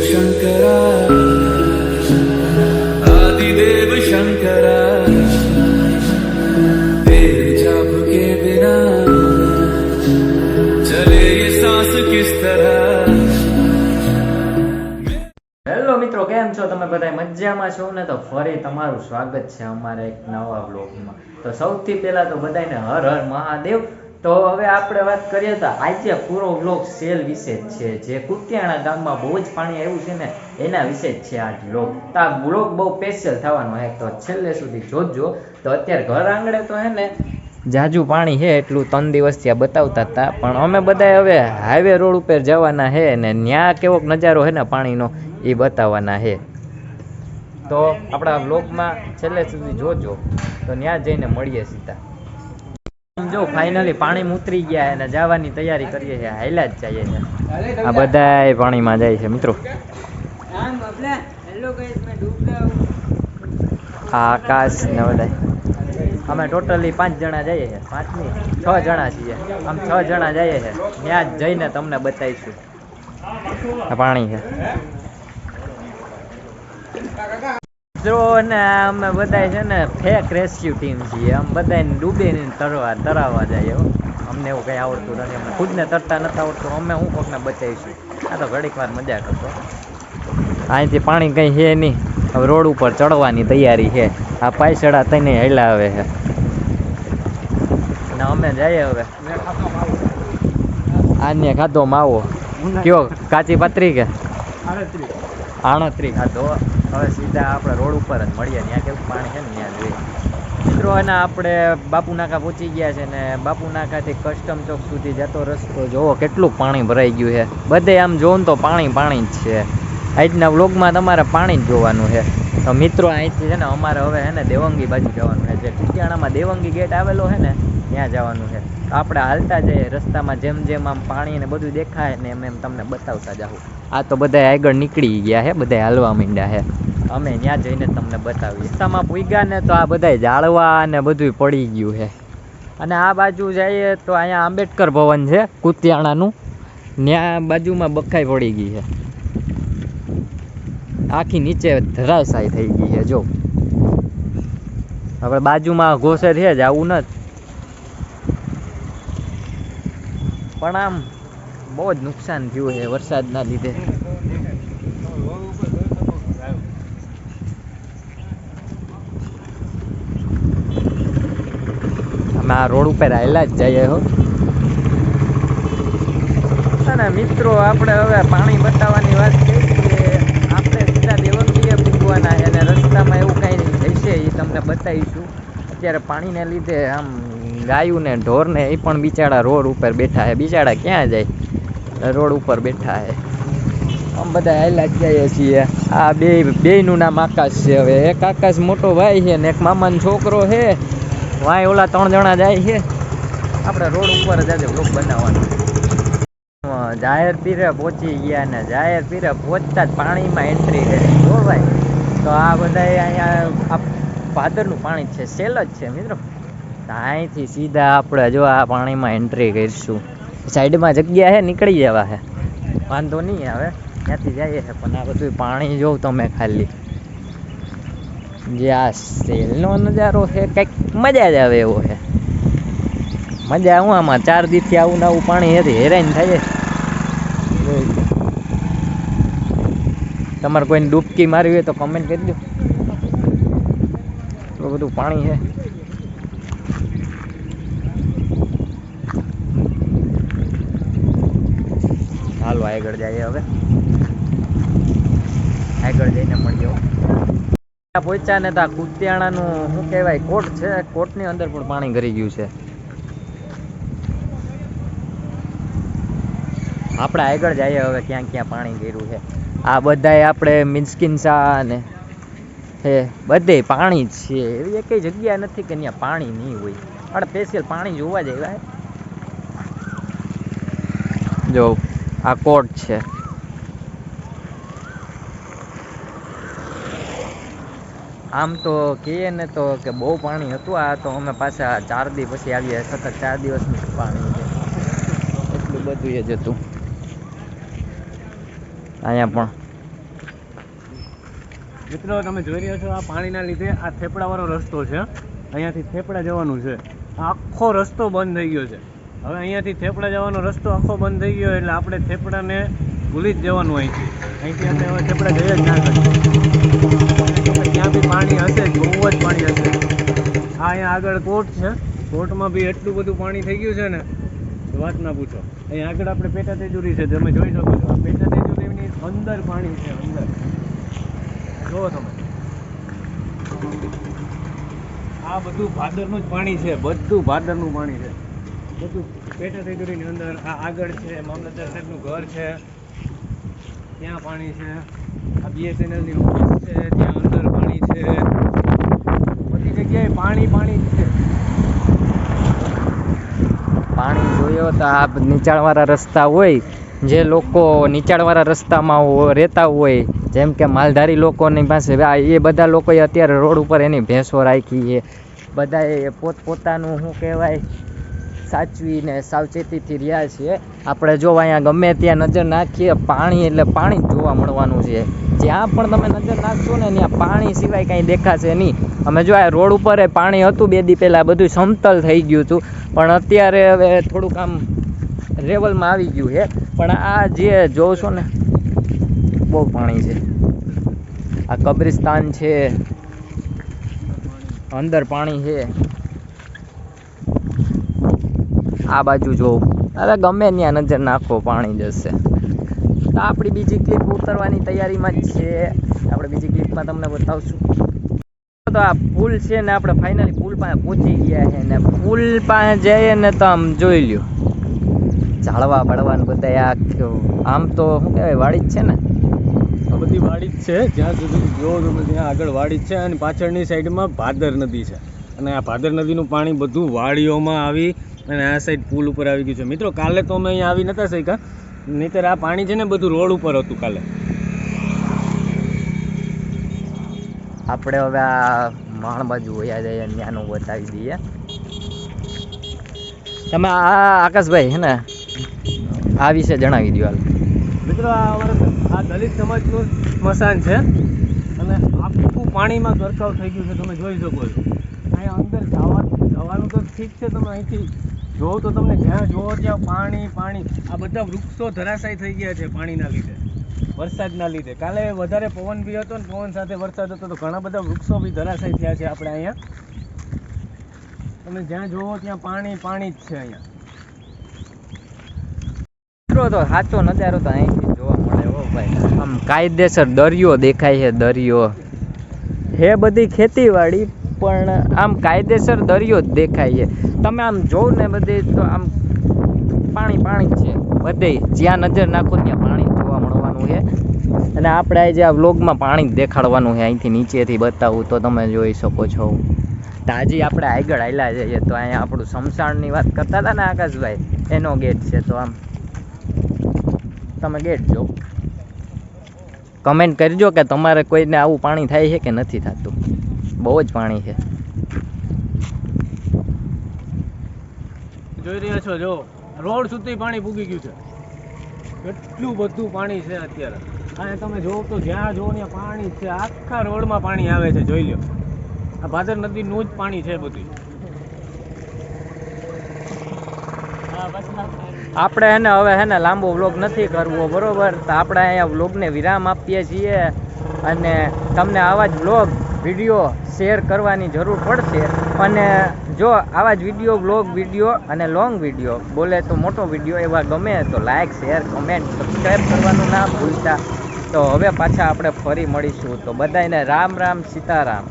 शङ्करा आदिदेव शङ्करा तेरे जाप के बिना चले ये सांस किस तरह હેલો મિત્રો કેમ છો તમે બધા મજામાં છો ને તો ફરી તમારું સ્વાગત છે અમારા એક નવા બ્લોગમાં તો સૌથી પહેલા તો બધાને હર હર મહાદેવ તો હવે આપણે વાત કરીએ તો આજે પૂરો બ્લોગ સેલ વિશે જ છે. જે કુતિયાણા ગામમાં બહુ જ પાણી આવ્યું છે ને, એના વિશે જ છે આ બ્લોગ તો આ બ્લોગ બહુ સ્પેશિયલ થવાનો હે તો છેલ્લે સુધી જોજો. તો અત્યારે ઘર આંગણે તો હે ને, જાજુ પાણી છે એટલું ત્રણ દિવસ ત્યાં બતાવતા હતા. પણ અમે બધા હવે હાઈવે રોડ ઉપર જવાના છે ને ત્યાં કેવોક નજારો છે ને પાણીનો, એ બતાવવાના છે. તો આપણા વ્લોગમાં છેલ્લે સુધી જોજો. તો ત્યાં જઈને મળીએ સીધા. જો ફાઇનલી પાણી ઉતરી ગયા અને જવાની તૈયારી કરીએ છીએ હાઈલા જ જઈએ છે આ બધા પાણીમાં જાય છે મિત્રો. આકાશ ને બધા અમે ટોટલી પાંચ જણા જઈએ છીએ પાંચની છ જણા છીએ. આમ છ જણા જઈએ છીએ. ત્યાં જ જઈને તમને બતાવીશું. પાણી છે. મિત્રો ને અમે બધા છે ને ફેક રેસ્ક્યુ ટીમ છીએ. આમ બધાને ડૂબીને તરવા તરાવવા જાય. અમને એવું કંઈ આવડતું નથી. અમને ખુદને તરતા નથી આવડતું. અમે હું કોકને બચાવીશું? આ તો ઘડીક વાર મજા કરતો અહીંથી પાણી કંઈ છે નહીં. હવે રોડ ઉપર ચડવાની તૈયારી છે. આ પાયસડા તને હેલા આવે છે. ને અમે જઈએ હવે. આને ખાધો માવો. કયો? કાચી પતરી કે? આણત્રી ખાધો હવે સીધા આપણે રોડ ઉપર જ મળીએ. ત્યાં કેવું પાણી છે ને, ત્યાં જોઈએ. મિત્રો અને આપણે બાપુ નાકા પહોંચી ગયા છે ને બાપુ નાકાથી કસ્ટમ ચોક સુધી જતો રસ્તો જોવો, કેટલું પાણી ભરાઈ ગયું છે. બધે આમ જોવો તો પાણી પાણી જ છે. આજના વ્લોગમાં તમારે પાણી જ જોવાનું છે. તો મિત્રો અહીંથી છે ને અમારે હવે હે ને દેવંગી બાજુ જવાનું છે. જે કુતિયાણામાં દેવંગી ગેટ આવેલો છે ને, ત્યાં જવાનું છે. આપણે હાલતા જઈએ રસ્તામાં જેમ જેમ આમ પાણી ને બધું દેખાય ને એમ એમ તમને બતાવતા જાઉં આ તો બધા આગળ નીકળી ગયા છે બધા હાલવા માંડ્યા છે અમે ત્યાં જઈને તમને બતાવીએ. રસ્તામાં પૂગ્યા ને તો આ બધા જાળવા ને બધું પડી ગયું છે અને આ બાજુ જઈએ તો અહીંયા આંબેડકર ભવન છે, કુતિયાણાનું. ત્યાં બાજુમાં બખાઈ પડી ગઈ છે. આખી નીચે ધરાશાય થઈ ગઈ છે, જો. આપણે બાજુમાં ઘોસે છે, જ આવું નથી. પણ આમ બહુ જ નુકસાન થયું છે વરસાદના લીધે. અમે આ રોડ ઉપર આવેલા જ જઈએ હો. અને મિત્રો, આપણે હવે પાણી બતાવવાની વાત કરી. દેવંગીએ અને રસ્તામાં એવું કાંઈ જશે એ તમને બતાવીશું. અત્યારે પાણીને લીધે આમ ગાયું ને ઢોરને એ પણ બિચારા રોડ ઉપર બેઠા છે બિચારા ક્યાં જાય? રોડ ઉપર બેઠા છે આમ બધા હેલા જઈએ છીએ. આ બે, બેયનું નામ આકાશ છે હવે. એક આકાશ મોટો ભાઈ છે ને એક મામાનો છોકરો છે. વાય ઓલા ત્રણ જણા જાય છે. આપણે રોડ ઉપર જ આજે બ્લોક બનાવવાનો. જાહેર પીરે પહોંચી ગયા ને, જાહેર પીરે પહોંચતા જ પાણીમાં એન્ટ્રી કરી જો ભાઈ. તો આ બધા અહીંયા ભાદરનું પાણી છે, સેલ જ છે, મિત્રો. અહીંથી સીધા આપણે જો આ પાણીમાં એન્ટ્રી કરીશું. સાઈડમાં જગ્યા છે નીકળી જવા છે વાંધો નહીં આવે, ત્યાંથી જઈએ છે પણ આ બધું પાણી જોઉં તમે ખાલી. જે આ સેલનો નજારો છે કંઈક મજા જ આવે એવો છે મજા હું આમાં, ચાર દીથી આવું ને આવું પાણી હેરાન થાય તમારે કોઈને ડૂબકી મારવી હોય તો કમેન્ટ કરી દો. એટલું બધું પાણી છે. હાલો, આગળ જઈએ હવે. આગળ જઈને મળીએ ત્યાં પહોંચ્યા ને તો આ કુતિયાણાનું, શું કહેવાય, કોટ છે. કોટની અંદર પણ પાણી ગરી ગયું છે. આપણે આગળ જઈએ હવે, ક્યાં ક્યાં પાણી ગયું છે. આ બધાય આપણે મિન્સકિન શા ને હે બધે પાણી છે. એવી એક જગ્યા નથી કે ત્યાં પાણી નહીં હોય. આપણે સ્પેશિયલ પાણી જોવા જાય જો, આ કોટ છે. આમ તો કહીએ ને તો કે બહુ પાણી હતું. આ તો અમે પાછા ચાર દિવસ પછી આવીએ. સતત ચાર દિવસનું પાણી છે. એટલું બધું જ હતું. અહીંયા પણ. મિત્રો, તમે જોઈ રહ્યા છો આ પાણીના લીધે આ થેપડાવાળો રસ્તો છે. અહીંયાથી થેપડા જવાનું છે. આખો રસ્તો બંધ થઈ ગયો છે. હવે અહીંયાથી થેપડા જવાનો રસ્તો આખો બંધ થઈ ગયો એટલે આપણે થેપડાને ભૂલી જ જવાનું અહીંથી. અહીંથી આપણે હવે થેપડા જઈએ જ ના શકીએ ત્યાં બી પાણી હશે, બહુ જ પાણી હશે. આ અહીંયા આગળ કોર્ટ છે. કોર્ટમાં બી એટલું બધું પાણી થઈ ગયું છે ને. વાત ના પૂછો. અહીંયા આગળ આપણે પેટા તેજુરી છે. તમે જોઈ શકો છો. આ પેટા અંદર પાણી છે, અંદર. જુઓ તમે. આ બધું ભાદરનું જ પાણી છે, બધું ભાદરનું પાણી છે. બધું પેટા તેજુરીની અંદર આ આગળ છે, મામલતદાર સાહેબનું ઘર છે. ત્યાં પાણી છે. આ બીએસએનએલની ઓફિસ છે, ત્યાં અંદર પાણી છે. બધી જગ્યાએ પાણી પાણી છે. પાણી જોયો તો આ નીચાણવાળા રસ્તા હોય જે લોકો નીચાણવાળા રસ્તામાં રહેતા હોય, જેમ કે માલધારી લોકોની પાસે એ બધા લોકોએ અત્યારે રોડ ઉપર એની ભેંસો રાખી છે. બધાએ પોતપોતાનું, શું કહેવાય, સાચવીને સાવચેતીથી રહ્યા છીએ આપણે જો અહીંયા ગમે ત્યાં નજર નાખીએ, પાણી એટલે પાણી જ જોવા મળવાનું છે. જ્યાં પણ તમે નજર નાખશો ને, ત્યાં પાણી સિવાય કાંઈ દેખાશે નહીં. અમે જો આ રોડ ઉપર પાણી હતું બે દી પહેલાં, બધું સમતલ થઈ ગયું હતું. પણ અત્યારે હવે થોડુંક આમ લેવલમાં આવી ગયું છે. પણ આ જે જોઉં છો ને, બહુ પાણી છે. આ કબ્રિસ્તાન છે. અંદર પાણી છે. આ બાજુ જોઉં અરે ગમે ત્યાં નજર નાખો, પાણી જશે. તો આપણી બીજી ક્લિપ ઉતરવાની તૈયારીમાં જ છે. આપણે બીજી ક્લિપમાં તમને બતાવશું. તો આ પુલ છે ને, આપણે ફાઇનલી પુલ પાસે પહોંચી ગયા છે ને, પુલ પાસે જઈએ ને તો આમ જોઈ લ્યો. ઝાડવા બળવાનું બધા આ આમ તો શું કહેવાય વાડી જ છે ને? આ બધી વાડી જ છે જ્યાં સુધી જોવો તમે ત્યાં આગળ વાડી જ છે અને પાછળની સાઈડમાં ભાદર નદી છે. અને આ ભાદર નદીનું પાણી બધું વાડીઓમાં આવી અને આ સાઈડ પુલ ઉપર આવી ગયું છે. મિત્રો કાલે તો અમે અહીંયા આવી નતા શક્યા નહીંતર આ પાણી છે ને બધું રોડ ઉપર હતું કાલે. આપણે હવે આ માણ બાજુ વયા જઈએ ત્યાંનું બતાવી દઈએ. તમે આ આકાશભાઈ હે ને? આ વિશે જણાવી દો હાલ. મિત્રો, આ દલિત સમાજનું સ્મશાન છે. અને આખું પાણીમાં ગરકાવ થઈ ગયું છે, તમે જોઈ શકો છો. અહીંયા અંદર જવા જવાનું તો ઠીક છે, તમે અહીંથી જોવો તો તમને જ્યાં જોવો ત્યાં પાણી પાણી. આ બધા વૃક્ષો ધરાશાય થઈ ગયા છે પાણીના લીધે. વરસાદના લીધે. કાલે વધારે પવન બી હતો ને પવન સાથે વરસાદ હતો તો ઘણા બધા વૃક્ષો બી ધરાશાય થયા છે આપણે અહીંયા. તમે જ્યાં જોવો ત્યાં પાણી પાણી જ છે અહીંયા. મિત્રો તો સાચો નજારો તો અહીંથી જોવા મળે હો ભાઈ. આમ કાયદેસર દરિયો દેખાય છે, દરિયો. હે બધી ખેતીવાડી, પણ આમ કાયદેસર દરિયો જ દેખાય છે. તમે આમ જોવ ને બધી તો આમ પાણી પાણી છે. બધે જ્યાં નજર નાખો ત્યાં પાણી જોવા મળવાનું છે. અને આપણે આજે આ વ્લોગમાં પાણી જ દેખાડવાનું છે. અહીંથી નીચેથી બતાવું તો તમે જોઈ શકો છો. તાજી આપણે આગળ આવેલા જઈએ તો અહીંયા આપણું સમસાણની વાત કરતા હતા ને આકાશભાઈ. એનો ગેટ છે તો આમ. તમે ગેટ જો કમેન્ટ કરજો કે તમારે કોઈને આવું પાણી થાય છે કે નથી થતું. બહુ જ પાણી છે. જોઈ રહ્યા છો, જો, રોડ સુધી પાણી પૂગી ગયું છે. કેટલું બધું પાણી છે અત્યારે. અને તમે જોવો તો જ્યાં જોવો ત્યાં પાણી છે. આખા રોડમાં પાણી આવે છે, જોઈ લો આ ભાદર નદીનું જ પાણી છે બધું. આપણે હે ને હવે હે ને લાંબો વ્લોગ નથી કરવો, બરોબર? તો આપણે અહીંયા વ્લોગને વિરામ આપીએ છીએ અને તમને આવા જ વ્લોગ વીડિયો શેર કરવાની જરૂર પડશે. અને જો આવા જ વીડિયો વ્લોગ વીડિયો અને લોંગ વીડિયો બોલે તો મોટો વીડિયો એવા ગમે તો લાઇક શેર કમેન્ટ સબસ્ક્રાઈબ કરવાનું ના ભૂલતા. તો હવે પાછા આપણે ફરી મળીશું. તો બધાને રામ રામ, સીતારામ.